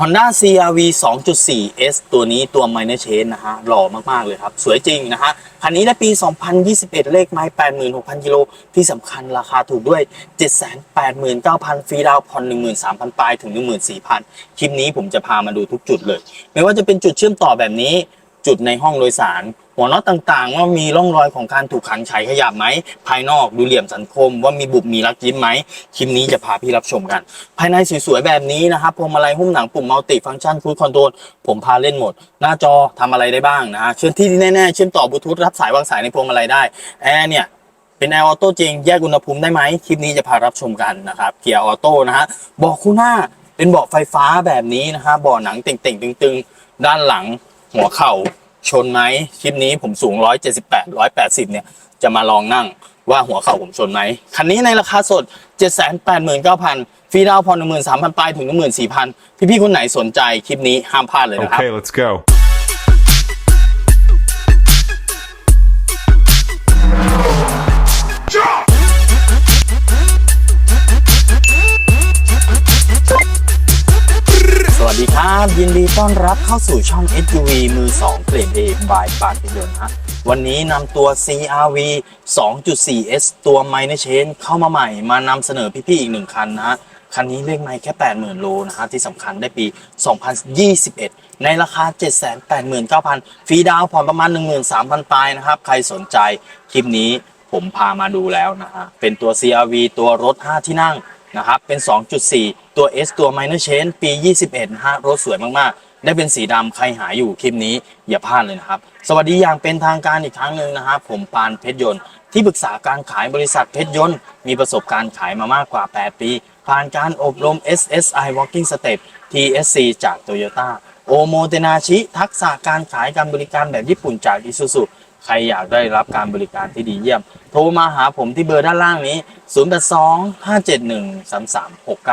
Honda CRV 2.4 S ตัวนี้ตัว Minor Change นะฮะหล่อมาก ๆ เลยครับ สวยจริงนะฮะ คันนี้ได้ปี 2021 เลขไม้ 86,000 กิโล ที่สำคัญราคาถูกด้วย 789,000 ฟรีดาวน์ผ่อน 13,000 ปลาย ถึง 14,000 คลิปนี้ผมจะพามาดูทุกจุดเลย ไม่ว่าจะเป็นจุดเชื่อมต่อแบบนี้ จุดในห้องโดยสาร หัวน็อตต่างๆ ว่ามีร่องรอยของการถูกขันไขขยับไหม ภายนอกดูเหลี่ยมสันคม ว่ามีบุบมีรักยิ้มไหมคลิปนี้จะพาพี่รับชมกัน ภายในสวยๆแบบนี้นะครับพวงมาลัยหุ้มหนังปุ่มมัลติฟังก์ชันคูดคอนโทรลผมพาเล่นหมด หน้าจอทำอะไรได้บ้างนะเชื่อมที่แน่ๆเชื่อมต่อบลูทูธรับสายวางสายในพวงมาลัยได้แอร์เนี่ยเป็นแอร์ออโต้จริงแยกอุณหภูมิได้ไหมคลิปนี้จะพารับชมกันนะครับเกียร์ออโต้นะฮะเบาะคู่หน้าเป็นเบาะไฟฟ้าแบบนี้นะฮะเบาะหนังเต่งๆตึงๆ ด้านหลังหัวเข่า ชนไหมคลิปนี้ผมสูง 178 180 เนี่ย จะมาลองนั่งว่าหัวเข่าผมชนไหมคันนี้ในราคาสด 789,000 ฟรีดาวพอน13,000ปลายถึง 14,000 พี่ๆ คนไหนสนใจคลิปนี้ห้ามพลาดเลยนะครับ Okay, let's go. ยินดีต้อนรับเข้าสู่ช่อง SUV มือ 2 เกรด A บายปาดยนต์ฮะวันนี้นำตัว CRV 2.4S ตัว Minor Change เข้ามาใหม่ มานำเสนอพี่ๆอีกหนึ่งคันนะฮะ คันนี้เลขไม่แค่ 80,000 โลนะฮะ ที่สำคัญได้ปี 2021 ในราคา 789,000 ฟรีดาวน์ผ่อนประมาณ 13,000ปลายนะครับ ใครสนใจคลิปนี้ผมพามาดูแล้วนะฮะ เป็นตัว CRV ตัวรถ 5 ที่นั่ง นะครับ เป็น 2.4 ตัว S ตัว Minor Change ปี 21นะฮะรถสวยมากๆ ได้เป็นสีดำใครหาอยู่คลิปนี้อย่าพลาดเลยนะครับ สวัสดีอย่างเป็นทางการอีกครั้งหนึ่งนะครับ ผมปานเพชรยนต์ที่ปรึกษาการขายบริษัทเพชรยนต์ มีประสบการณ์ขายมามากกว่า 8 ปี ผ่านการอบรม SSI Walking Step TSC จาก Toyota โอโมเตนาชิ ทักษะการขายการบริการแบบญี่ปุ่นจาก Isuzu ใครอยากได้รับการบริการที่ดีเยี่ยม โทรมาหาผมที่เบอร์ด้านล่างนี้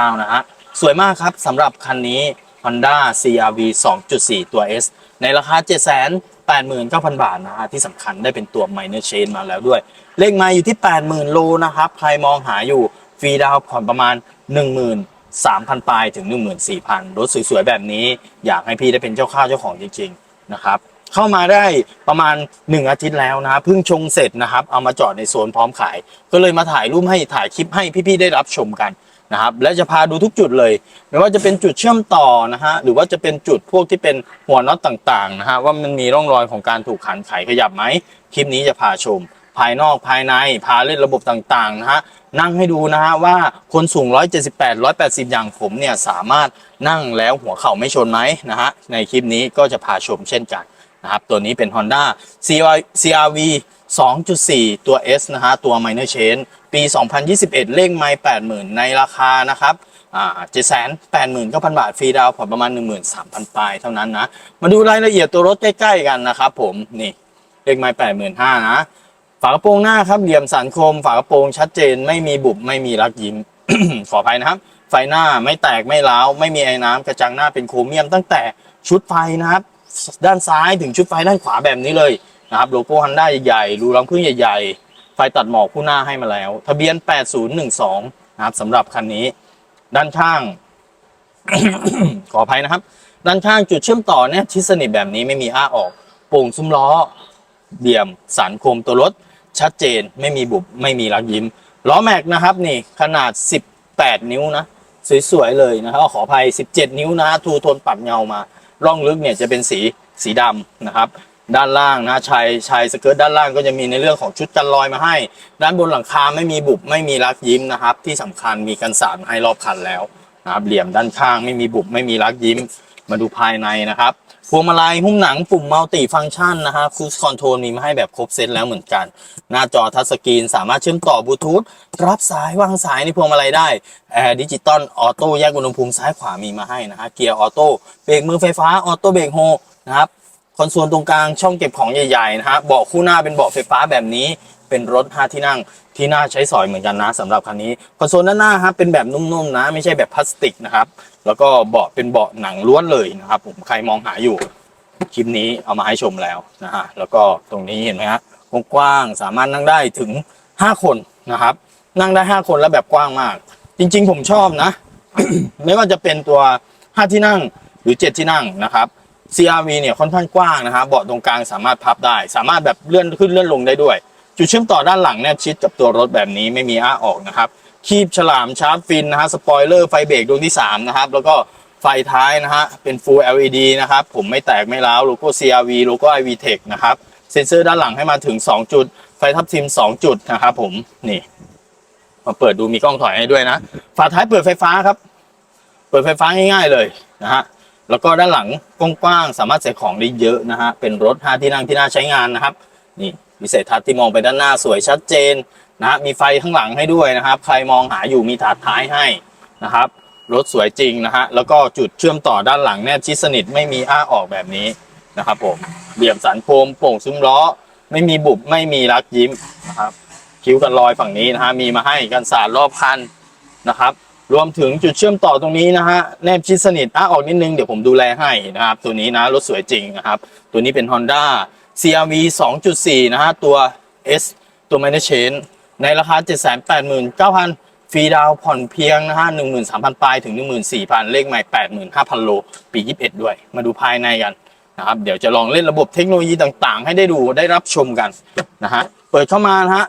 0825713369 นะฮะ สวยมากครับสำหรับคันนี้ Honda CRV 2.4 ตัว S ในราคา 789,000 บาทนะฮะ ที่สำคัญได้เป็นตัว Minor Chain มาแล้วด้วย เลขมาอยู่ที่ 80,000 โลนะครับ ใครมองหาอยู่ฟรีดาวผ่อนประมาณ13,000 ปลายถึง 14,000 รถสวยๆ แบบนี้ อยากให้พี่ได้เป็นเจ้าข้าวเจ้าของจริง ๆ นะครับ เข้ามาได้ประมาณ 1 อาทิตย์แล้วนะเพิ่งชงเสร็จนะครับ เอามาจอดในโซนพร้อมขาย ก็เลยมาถ่ายรูปให้ถ่ายคลิปให้พี่ๆได้รับชมกันนะครับและจะพาดูทุกจุดเลยไม่ว่าจะเป็นจุดเชื่อมต่อนะฮะหรือว่าจะเป็นจุดพวกที่เป็นหัวน็อตต่างๆนะฮะว่ามันมีร่องรอยของการถูกขันไขขยับไหมคลิปนี้จะพาชม ภายนอกภายในพาเล่นระบบต่างๆนะฮะนั่งให้ดูนะฮะว่าคนสูง 178 180 อย่างผมเนี่ยสามารถนั่งแล้วหัวเข่าไม่ชนไหมนะฮะในคลิปนี้ก็จะพาชมเช่นกัน นะครับตัวนี้เป็น Honda CRV 2.4 ตัว S นะฮะตัว Minor Change ปี 2021 เลขไมล์80,000 ในราคานะครับอ่า789,000บาท ฟรีดาวผ่อนประมาณ13,000ปลายเท่านั้นนะ มาดูรายละเอียดตัวรถใกล้ๆกันนะครับผม นี่เลขไมล์85,000นห้านะ ฝากระโปรงหน้าครับเหลี่ยมสันคม ฝากระโปรงชัดเจน ไม่มีบุบไม่มีรักยิ้ม ขออภัยนะครับ ไฟหน้าไม่แตกไม่ร้าว ไม่มีไอ้น้ำกระจังหน้าเป็นโครเมียมตั้งแต่ชุดไฟนะครับ ด้านซ้ายถึงชุดไฟด้านขวาแบบนี้เลยนะครับโลโก้ฮันด้าใหญ่ๆรูรังพึ่งใหญ่ๆ ไฟตัดหมอกคู่หน้าให้มาแล้ว ทะเบียน 8012 นะครับสำหรับคันนี้ ด้านข้าง ขออภัยนะครับ ด้านข้างจุดเชื่อมต่อเนี่ยที่สนิทแบบนี้ไม่มีอ้าออกโป่งซุ้มล้อเดี่ยมสันคมตัวรถ ชัดเจนไม่มีบุบไม่มีรักยิ้มล้อแม็กนะครับนี่ขนาด 18 นิ้วนะ สวยๆเลยนะครับขออภัย 17 นิ้วนะทูโทนปรับเงามา ร่องลึกเนี่ยจะเป็นสีสีดำนะครับ ด้านล่างนะชายชายสเกิร์ตด้านล่างก็จะมีในเรื่องของชุดกันรอยมาให้ ด้านบนหลังคาไม่มีบุบไม่มีรักยิ้มนะครับ ที่สำคัญมีกันสาดมาให้รอบคันแล้วนะครับเหลี่ยมด้านข้างไม่มีบุบไม่มีรักยิ้ม มาดูภายในนะครับพวงมาลัยหุ้มหนังปุ่มมัลติฟังก์ชันนะฮะคูสคอนโทรลมีมาให้แบบครบเซตแล้วเหมือนกัน หน้าจอทัชสกรีนสามารถเชื่อมต่อบลูทูธรับสายวางสายในพวงมาลัยได้แอร์ดิจิตอลออโต้แยกอุณหภูมิซ้ายขวามีมาให้นะฮะเกียร์ออโต้เบรกมือไฟฟ้าออโต้เบรกโฮนะครับคอนโซลตรงกลางช่องเก็บของใหญ่ๆนะฮะเบาะคู่หน้าเป็นเบาะไฟฟ้าแบบนี้เป็นรถ5ที่นั่งที่น่าใช้สอยเหมือนกันนะสำหรับคันนี้คอนโซลด้านหน้าครับเป็นแบบนุ่มๆนะ ไม่ใช่แบบพลาสติกนะครับ แล้วก็เบาะเป็นเบาะหนังล้วนเลยนะครับ ผมใครมองหาอยู่คลิปนี้เอามาให้ชมแล้วนะฮะแล้วก็ตรงนี้เห็นไหมฮะกว้างสามารถนั่งได้ถึง 5 คนนะครับ นั่งได้ 5 คนแล้วแบบกว้างมาก จริง ๆ ผมชอบนะ ไม่ว่าจะเป็นตัว 5 ที่นั่งหรือ 7 ที่นั่งนะครับ CRV เนี่ยค่อนข้างกว้างนะครับเบาะตรงกลางสามารถพับได้ สามารถแบบเลื่อนขึ้นเลื่อนลงได้ด้วย จุดเชื่อมต่อด้านหลังแนบชิดกับตัวรถแบบนี้ไม่มีอ้าออกนะครับ คีบฉลามชาร์ปฟินนะฮะสปอยเลอร์ไฟเบรกดวงที่ 3 นะครับ แล้วก็ไฟท้ายนะฮะ เป็น Full LED นะครับ ผมไม่แตกไม่ร้าวโลโก้ CRV โลโก้ IV Tech นะครับ เซ็นเซอร์ด้านหลังให้มาถึง 2 จุด ไฟทับทิม 2 จุดนะครับผม นี่ มาเปิดดูมีกล้องถอยให้ด้วยนะ ฝาท้ายเปิดไฟฟ้าครับ เปิดไฟฟ้าง่ายๆเลยนะฮะ แล้วก็ด้านหลังกว้างๆสามารถใส่ของได้เยอะนะฮะ เป็นรถ5ที่นั่งที่น่าใช้งานนะครับ นี่วิสัยทัศน์ที่มองไปด้านหน้าสวยชัดเจน นะฮะมีไฟข้างหลังให้ด้วยนะครับ ใครมองหาอยู่มีถาดท้ายให้นะครับ รถสวยจริงนะฮะ แล้วก็จุดเชื่อมต่อด้านหลังแนบชิดสนิทไม่มีอ้าออกแบบนี้นะครับผม เหลี่ยมสันโคมโป่งซุ้มล้อ ไม่มีบุบไม่มีรักยิ้มนะครับ คิ้วกันรอยฝั่งนี้นะฮะ มีมาให้กันสาดรอบคันนะครับ รวมถึงจุดเชื่อมต่อตรงนี้นะฮะ แนบชิดสนิทอ้าออกนิดนึงเดี๋ยวผมดูแลให้นะครับ ตัวนี้นะรถสวยจริงนะครับ ตัวนี้เป็น Honda CRV 2.4 นะฮะ ตัว S ตัว m a n a g e n ในราคา 789,000 ฟรีดาวน์ผ่อนเพียงนะฮะ13,000 ปลายถึง 14,000 เลขใหม่ 85,000 โล ปี 21 ด้วย มาดูภายในกันนะครับ เดี๋ยวจะลองเล่นระบบเทคโนโลยีต่างๆ ให้ได้ดูได้รับชมกันนะฮะ เปิดเข้ามานะฮะ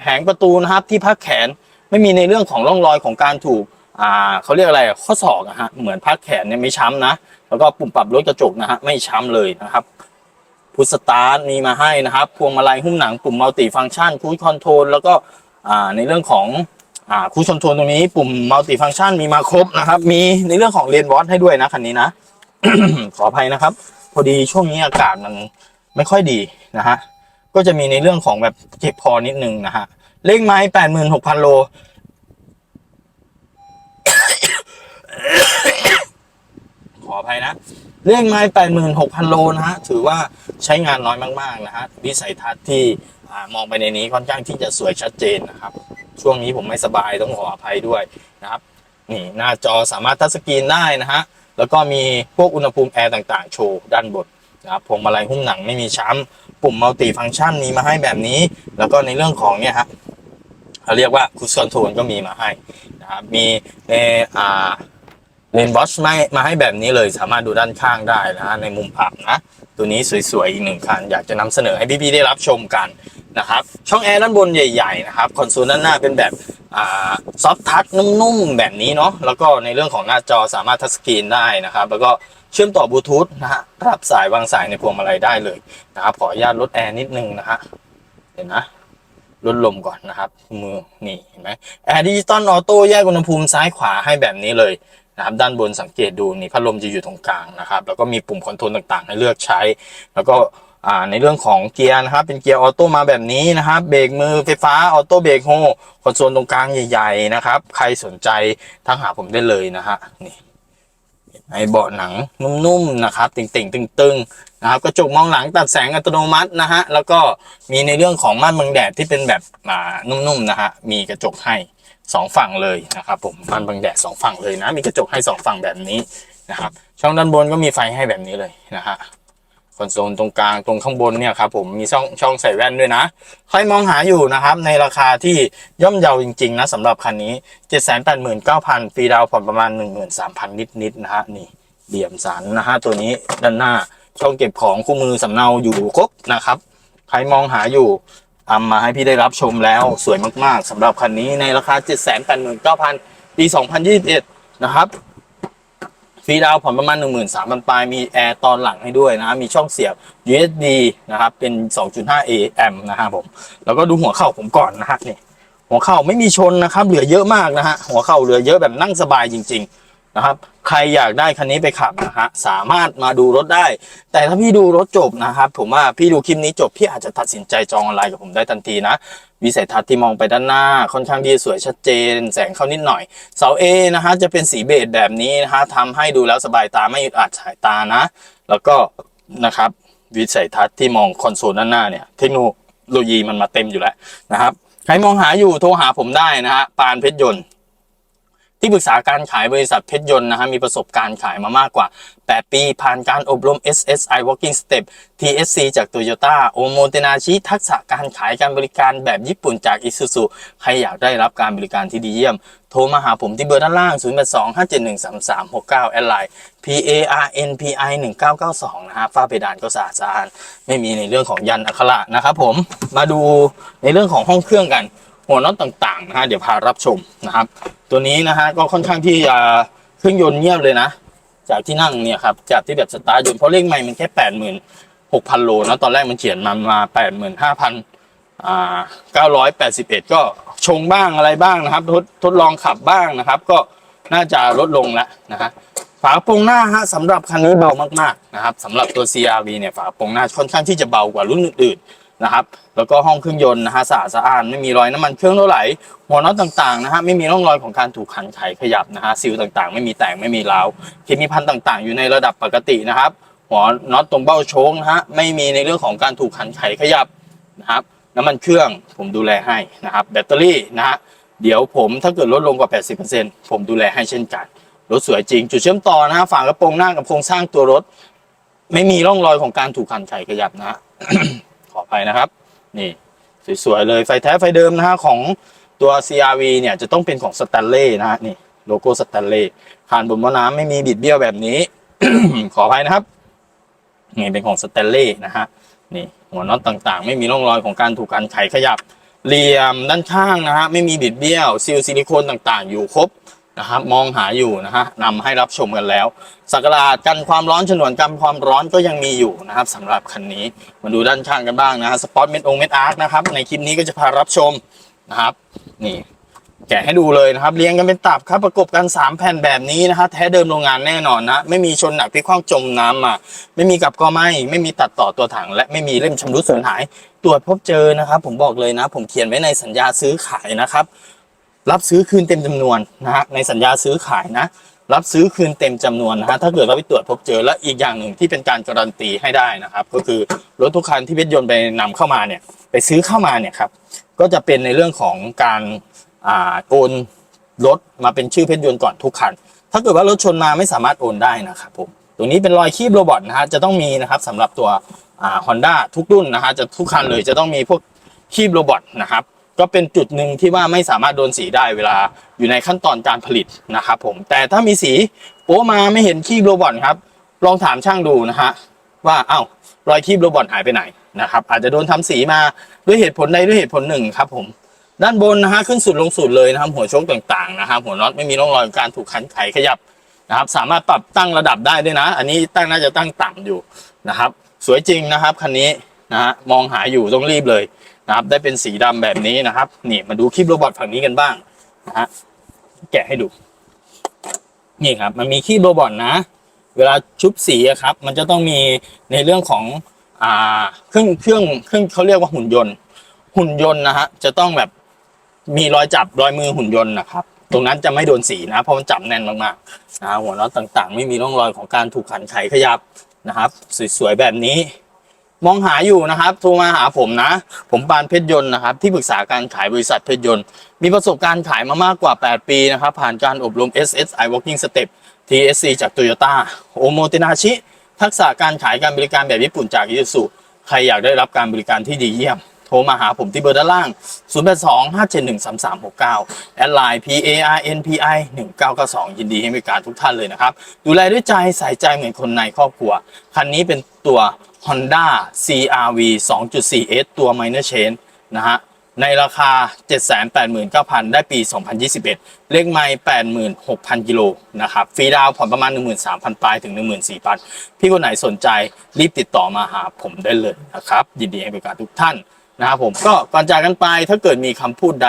แผงประตูนะครับที่พักแขนไม่มีในเรื่องของร่องรอยของการถูกอ่าเขาเรียกอะไรข้อศอกอะฮะเหมือนพักแขนเนี่ยไม่ช้ำนะ แล้วก็ปุ่มปรับลดกระจกนะฮะไม่ช้ำเลยนะครับ พุทสตาร์ทมีมาให้นะครับ พวงมาลัยหุ้มหนังปุ่มมัลติฟังก์ชันคูดคอนโทรลแล้วก็ในเรื่องของคูดคอนโทรลตรงนี้ปุ่มมัลติฟังก์ชันมีมาครบนะครับ มีในเรื่องของเลนวอตให้ด้วยนะคันนี้นะ ขออภัยนะครับ พอดีช่วงนี้อากาศมันไม่ค่อยดีนะฮะก็จะมีในเรื่องของแบบเจ็บคอนิดนึงนะฮะเลขไม้แปดหมื่นหกพันโล ขออภัยนะเลขไม้แปดหมื่นหกพันโลนะฮะถือว่าใช้งานน้อยมากๆนะฮะวิสัยทัศน์ที่มองไปในนี้ค่อนข้างที่จะสวยชัดเจนนะครับ ช่วงนี้ผมไม่สบายต้องขออภัยด้วยนะครับนี่หน้าจอสามารถทัชสกรีนได้นะฮะแล้วก็มีพวกอุณหภูมิแอร์ต่างๆ โชว์ด้านบนนะครับพวงมาลัยหุ้มหนังไม่มีช้ำปุ่มมัลติฟังก์ชันมีมาให้แบบนี้ แล้วก็ในเรื่องของเนี่ยฮะเขาเรียกว่าคูสคอนโทรลก็มีมาให้นะครับมีในอ่า เลนบอชไม่มาให้แบบนี้เลยสามารถดูด้านข้างได้นะในมุมอับนะ ตัวนี้สวยๆ อีกหนึ่งคัน อยากจะนำเสนอให้พี่ๆได้รับชมกันนะครับ ช่องแอร์ด้านบนใหญ่ๆนะครับคอนโซลด้านหน้าเป็นแบบซอฟทัชนุ่มๆ แบบนี้เนาะแล้วก็ในเรื่องของหน้าจอสามารถทัชสกรีนได้นะครับ แล้วก็เชื่อมต่อบลูทูธนะฮะรับสายวางสายในพวงมาลัยได้เลยนะครับขออนุญาตลดแอร์นิดนึงนะฮะเห็นนะลดลมก่อนนะครับมือนี่เห็นไหมแอร์ดิจิตอลออโต้แยกอุณหภูมิซ้ายขวาให้แบบนี้เลย นะครับด้านบนสังเกตดูนี่พัดลมจะอยู่ตรงกลางนะครับ แล้วก็มีปุ่มคอนโทรลต่างๆ ให้เลือกใช้ แล้วก็ในเรื่องของเกียร์นะครับ เป็นเกียร์ออโต้มาแบบนี้นะครับเบรกมือไฟฟ้าออโต้เบรกโฮคอนโซลตรงกลางใหญ่ ๆ นะครับ ใครสนใจทักหาผมได้เลยนะฮะนี่ไอเบาะหนังนุ่มๆนะครับติ่งๆตึงๆนะครับกระจกมองหลังตัดแสงอัตโนมัตินะฮะแล้วก็มีในเรื่องของม่านบังแดดที่เป็นแบบนุ่มๆนะฮะมีกระจกให้ สองฝั่งเลยนะครับผมม่านบังแดดสองฝั่งเลยนะมีกระจกให้สองฝั่งแบบนี้นะครับ ช่องด้านบนก็มีไฟให้แบบนี้เลยนะฮะคอนโซลตรงกลางตรงข้างบนเนี่ยครับผมมีช่องช่องใส่แว่นด้วยนะ ใครมองหาอยู่นะครับ ในราคาที่ย่อมเยาจริงๆนะสำหรับคันนี้ 789,000ฟรีดาวน์ผ่อนประมาณ 13,000 นิดๆนะฮะนี่เหลี่ยมสันนะฮะตัวนี้ด้านหน้าช่องเก็บของคู่มือสำเนาอยู่ครบนะครับ ใครมองหาอยู่ ทำมาให้พี่ได้รับชมแล้วสวยมากๆสำหรับคันนี้ในราคา 789,000 ปี 2021 นะครับ ฟรีดาวน์ผ่อนประมาณ 13,000ปลาย มีแอร์ตอนหลังให้ด้วยนะ มีช่องเสียบ USB นะครับ เป็น 2.5 AM นะครับผม แล้วก็ดูหัวเข่าผมก่อนนะฮะนี่หัวเข่าไม่มีชนนะครับ เหลือเยอะมากนะฮะ หัวเข่าเหลือเยอะแบบนั่งสบายจริง ๆ นะครับ ใครอยากได้คันนี้ไปขับนะฮะสามารถมาดูรถได้ แต่ถ้าพี่ดูรถจบนะครับ ผมว่าพี่ดูคลิปนี้จบพี่อาจจะตัดสินใจจองออนไลน์กับผมได้ทันทีนะวิสัยทัศน์ที่มองไปด้านหน้าค่อนข้างที่สวยชัดเจน แสงเข้านิดหน่อย เสา A นะฮะจะเป็นสีเบจแบบนี้นะฮะทำให้ดูแล้วสบายตาไม่อึดอัดสายตานะ แล้วก็นะครับวิสัยทัศน์ที่มองคอนโซลด้านหน้าเนี่ยเทคโนโลยีมันมาเต็มอยู่แล้วนะครับใครมองหาอยู่โทรหาผมได้นะฮะปานเพชรยนต์ ที่ปรึกษาการขายบริษัทเพชรยนต์นะฮะมีประสบการณ์ขายมามากกว่า 8 ปีผ่านการอบรม SSI Walking Step TSC จาก Toyota โอโมเตนาชิทักษะการขายการบริการแบบญี่ปุ่นจาก Isuzu ใครอยากได้รับการบริการที่ดีเยี่ยม โทรมาหาผมที่เบอร์ด้านล่าง 0825713369 แอดไลน์ PARNPI 1992นะฮะฝ้าเพดานก็สะอาดสะอาดไม่มีในเรื่องของยันอักขระนะครับผมมาดูในเรื่องของห้องเครื่องกัน หัวน็อตต่างๆนะฮะเดี๋ยวพารับชมนะครับ ตัวนี้นะฮะก็ค่อนข้างที่จะเครื่องยนต์เงียบเลยนะ จากที่นั่งเนี่ยครับจากที่แบบสตาร์ทยนต์เพราะเลขไม่มันแค่แปดหมื่นหกพันโลนะตอนแรกมันเขียนมามาแปดหมื่นห้าพันอ่าเก้าร้อยแปดสิบเอ็ดก็ชงบ้างอะไรบ้างนะครับ ทดทดลองขับบ้างนะครับ ก็น่าจะลดลงแล้วนะฮะฝากระโปรงหน้าฮะสำหรับคันนี้เบามากๆนะครับสำหรับตัว CRV เนี่ยฝากระโปรงหน้าค่อนข้างที่จะเบากว่ารุ่นอื่นๆ นะครับ แล้วก็ห้องเครื่องยนต์นะฮะสะอาดสะอ้านไม่มีรอยน้ำมันเครื่องเท่าไหร่หัวน็อตต่างๆนะฮะไม่มีร่องรอยของการถูกขันไขขยับนะฮะซีลต่างๆ ไม่มีแตกไม่มีร้าวเคมีพันต่างๆ อยู่ในระดับปกตินะครับ หัวน็อตตรงเบ้าโชงนะฮะไม่มีในเรื่องของการถูกขันไขขยับนะครับน้ำมันเครื่องผมดูแลให้นะครับ แบตเตอรี่นะฮะเดี๋ยวผมถ้าเกิดลดลงกว่า 80%ผมดูแลให้เช่นกันรถสวยจริง จุดเชื่อมต่อนะฮะฝากระโปรงหน้ากับโครงสร้างตัวรถ ไม่มีร่องรอยของการถูกขันไขขยับนะฮะ ออภัยนะครับ นี่สวยๆเลยไฟแท้ไฟเดิมนะฮะของตัว CRV เนี่ยจะต้องเป็นของสแตนเล่นะฮะนี่โลโก้สแตนเล่ผ่านบนหม้อน้ำไม่มีบิดเบี้ยวแบบนี้ ขออภัยนะครับนี่เป็นของสแตนเล่นะฮะนี่หัวน็อตต่างๆ ไม่มีร่องรอยของการถูกกันไขขยับเหลี่ยมด้านข้างนะฮะไม่มีบิดเบี้ยวซีลซิลิโคนต่างๆ อยู่ครบ นะครับมองหาอยู่นะฮะนำให้รับชมกันแล้วสักราดกันความร้อนฉนวนกันความร้อนก็ยังมีอยู่นะครับสำหรับคันนี้มาดูด้านข้างกันบ้างนะฮะสปอตเม็ดองเม็ดอาร์คนะครับในคลิปนี้ก็จะพารับชมนะครับนี่แกะให้ดูเลยนะครับเรียงกันเป็นตับครับประกบกัน 3 แผ่นแบบนี้นะฮะแท้เดิมโรงงานแน่นอนนะไม่มีชนหนักพลิกคว้างจมน้ำมา ไม่มีกับก็ไม่ไม่มีตัดต่อตัวถัง และไม่มีเล่มชำรุดสูญหาย ตรวจพบเจอนะครับ ผมบอกเลยนะ ผมเขียนไว้ในสัญญาซื้อขายนะครับ รับซื้อคืนเต็มจำนวนนะฮะในสัญญาซื้อขายนะ รับซื้อคืนเต็มจำนวนนะฮะถ้าเกิดเราไปตรวจพบเจอและอีกอย่างหนึ่งที่เป็นการการันตีให้ได้นะครับ ก็คือรถทุกคันที่เพชรยนต์ไปนำเข้ามาเนี่ยไปซื้อเข้ามาเนี่ยครับก็จะเป็นในเรื่องของการอ่าโอนรถมาเป็นชื่อเพชรยนต์ก่อนทุกคัน ถ้าเกิดว่ารถชนมาไม่สามารถโอนได้นะครับผมตัวนี้เป็นรอยคีบโรบอทนะฮะจะต้องมีนะครับสำหรับตัวฮอนด้าทุกรุ่นนะฮะจะทุกคันเลยจะต้องมีพวกคีบโรบอทนะครับ ก็เป็นจุดหนึ่งที่ว่าไม่สามารถโดนสีได้เวลาอยู่ในขั้นตอนการผลิตนะครับผมแต่ถ้ามีสีโป๊มาไม่เห็นคีบโรบอทครับ ลองถามช่างดูนะฮะว่าเอ้ารอยคีบโรบอทหายไปไหนนะครับอาจจะโดนทำสีมาด้วยเหตุผลใดด้วยเหตุผลหนึ่งครับผมด้านบนนะฮะขึ้นสุดลงสุดเลยนะครับหัวโชคต่างๆนะครับหัวน็อตไม่มีร่องรอยการถูกขันไขขยับนะครับ สามารถปรับตั้งระดับได้ด้วยนะ อันนี้ตั้งน่าจะตั้งต่ำอยู่นะครับ สวยจริงนะครับคันนี้นะฮะมองหาอยู่ต้องรีบเลย นะครับ ได้เป็นสีดำแบบนี้นะครับ นี่มาดูคลิปโรบอทฝั่งนี้กันบ้างนะฮะแกะให้ดู นี่ครับ มันมีคีบโรบอทนะ เวลาชุบสีครับ มันจะต้องมีในเรื่องของอ่าเครื่องเครื่องเครื่องเขาเรียกว่าหุ่นยนต์ หุ่นยนต์นะฮะจะต้องแบบมีรอยจับรอยมือหุ่นยนต์นะครับตรงนั้นจะไม่โดนสีนะเพราะมันจับแน่นมากๆนะหัวน็อตต่างๆ ไม่มีร่องรอยของการถูกขันไขขยับนะครับ สวยๆแบบนี้ มองหาอยู่นะครับโทรมาหาผมนะ ผมปานเพชรยนต์นะครับ ที่ปรึกษาการขายบริษัทเพชรยนต์ มีประสบการณ์ขายมามากกว่า 8 ปีนะครับ ผ่านการอบรม SSI Walking Step TSC จาก Toyota โอโมเตนาชิ ทักษะการขายการบริการแบบญี่ปุ่นจาก Isuzu ใครอยากได้รับการบริการที่ดีเยี่ยม โทรมาหาผมที่เบอร์ด้านล่าง 0825713369 แอดไลน์ PARNPI 1992 ยินดีให้บริการทุกท่านเลยนะครับ ดูแลด้วยใจใส่ใจเหมือนคนในครอบครัว คันนี้เป็นตัว Honda CRV 2.4S ตัว Minor Change นะฮะ ในราคา 789,000 ได้ปี 2021 เลขไม่86,000 กิโลนะครับ ฟรีดาวผ่อนประมาณ 13,000 ปลายถึง 14,000 พี่คนไหนสนใจรีบติดต่อมาหาผมได้เลยนะครับ ยินดีให้บริการทุกท่านนะครับผมก็ก่อนจากกันไปถ้าเกิดมีคำพูดใด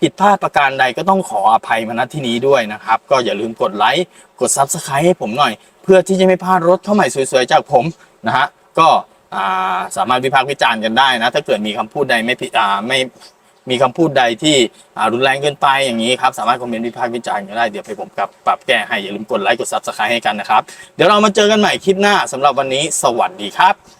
ผิดพลาดประการใดก็ต้องขออภัยมาณที่นี้ด้วยนะครับ ก็อย่าลืมกดไลค์กด Subscribe ให้ผมหน่อย เพื่อที่จะไม่พลาดรถเข้าใหม่สวยๆจากผมนะฮะ ก็สามารถวิพากษ์วิจารณ์กันได้นะ ถ้าเกิดมีคำพูดใดไม่ผิดไม่มีคำพูดใดที่รุนแรงเกินไปอย่างนี้ครับ สามารถคอมเมนต์วิพากษ์วิจารณ์กันได้ เดี๋ยวไปผมกับปรับแก้ให้อย่าลืมกดไลค์กดซับสไครต์ให้กันนะครับ เดี๋ยวเรามาเจอกันใหม่คลิปหน้าสำหรับวันนี้ สวัสดีครับ